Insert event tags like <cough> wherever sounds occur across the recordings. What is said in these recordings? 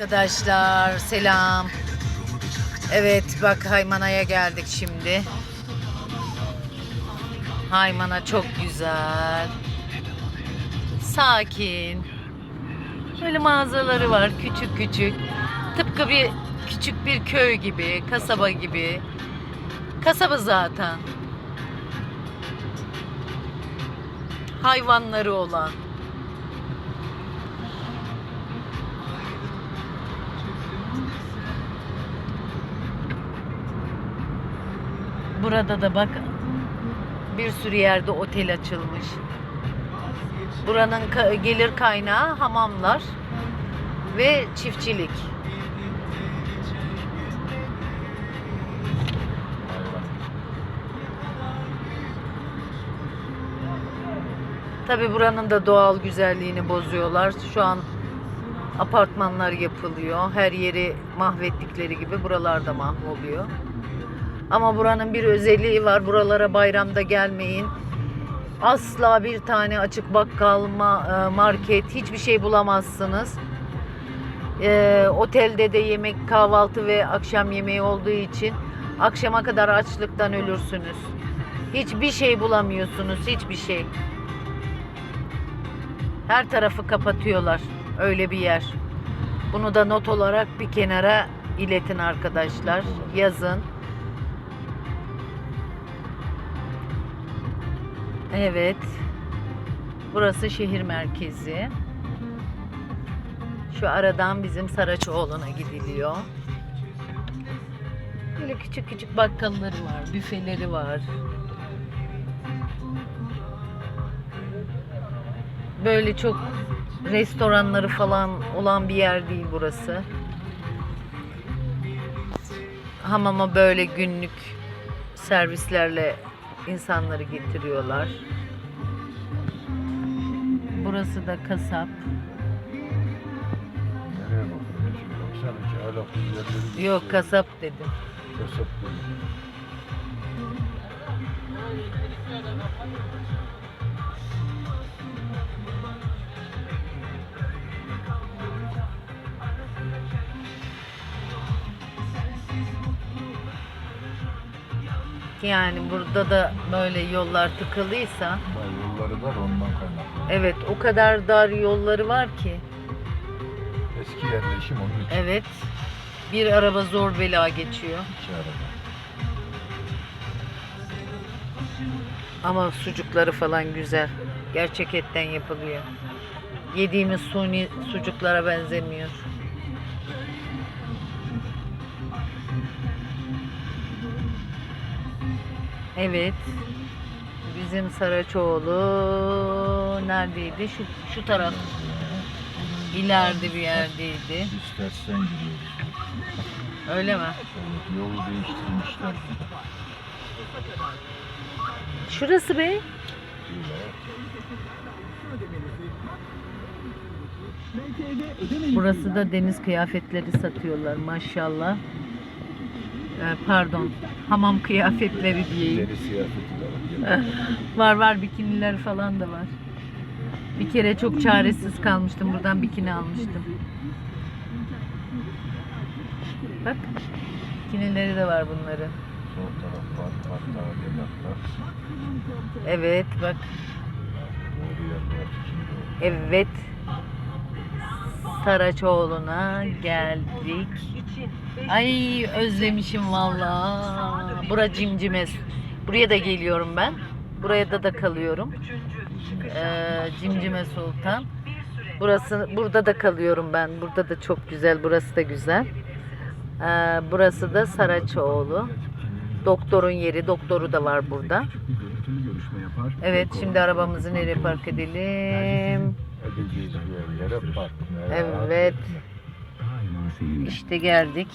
Arkadaşlar selam. Evet bak Haymana'ya geldik şimdi. Haymana çok güzel. Sakin. Böyle mağazaları var küçük küçük. Tıpkı bir küçük bir köy gibi, kasaba gibi. Kasaba zaten. Hayvanları olan. Burada da bak bir sürü yerde otel açılmış. Buranın gelir kaynağı hamamlar ve çiftçilik. Tabi buranın da doğal güzelliğini bozuyorlar. Şu an apartmanlar yapılıyor. Her yeri mahvettikleri gibi buralarda mahvoluyor. Ama buranın bir özelliği var. Buralara bayramda gelmeyin. Asla bir tane açık bakkal, e, market, hiçbir şey bulamazsınız. Ee, otelde de yemek, kahvaltı ve akşam yemeği olduğu için akşama kadar açlıktan ölürsünüz. Hiçbir şey bulamıyorsunuz, hiçbir şey. Her tarafı kapatıyorlar. Öyle bir yer. Bunu da not olarak bir kenara iletin arkadaşlar. Yazın. Evet. Burası şehir merkezi. Şu aradan bizim Saraçoğlu'na gidiliyor. Böyle küçük küçük bakkalları var, büfeleri var. Böyle çok restoranları falan olan bir yer değil burası. Hamama böyle günlük servislerle insanları getiriyorlar. Burası da kasap. Nereye bakıyorsun? Baksana hala Yok kasap dedim. kasap Yani burada da böyle yollar tıkalıysa Daha yolları dar ondan kaynaklı. evet o kadar dar yolları var ki Eski yerleşim onun için. evet bir araba zor bela geçiyor. İki araba. Ama sucukları falan güzel. Gerçek etten yapılıyor. Yediğimiz suni sucuklara benzemiyor. Evet. Bizim Saraçoğlu neredeydi? Şu, şu taraf. İleride bir yerdeydi. Biz tersten gidiyoruz. Öyle mi? Evet, yolu değiştirmişler. Şurası be. Burası da deniz kıyafetleri satıyorlar maşallah. Ee, pardon, hamam kıyafetleri diyeyim. De var. <laughs> Var var bikiniler falan da var. Bir kere çok çaresiz kalmıştım. Buradan bikini almıştım. Bak. Bikinileri de var bunların. Evet bak. Evet. Saraçoğlu'na geldik. Ay özlemişim valla. Bura Cimcimes. Buraya da geliyorum ben. Buraya da da kalıyorum. Ee, Cimcime Sultan. Burası burada da kalıyorum ben. Burada da çok güzel. Burası da güzel. Ee, burası da Saraçoğlu. Doktorun yeri. Doktoru da var burada. Evet şimdi arabamızı nereye park edelim? Edeceğiz yere park. Evet. İşte geldik.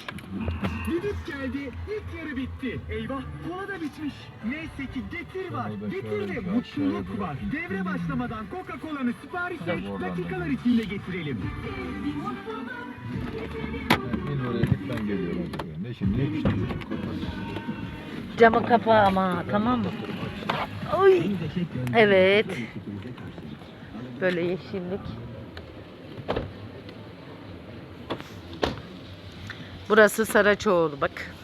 Gidip geldi, ilk yarı bitti. Eyvah, kola da bitmiş. Neyse ki getir var, getir bir mutluluk var. Devre başlamadan Coca-Cola'nı sipariş et, dakikalar da. içinde getirelim. Bin oraya git ben geliyorum. Ne şimdi ne istiyorsun? Camı kapa ama tamam mı? Oy. Evet. Böyle yeşillik. Burası Saraçoğlu bak.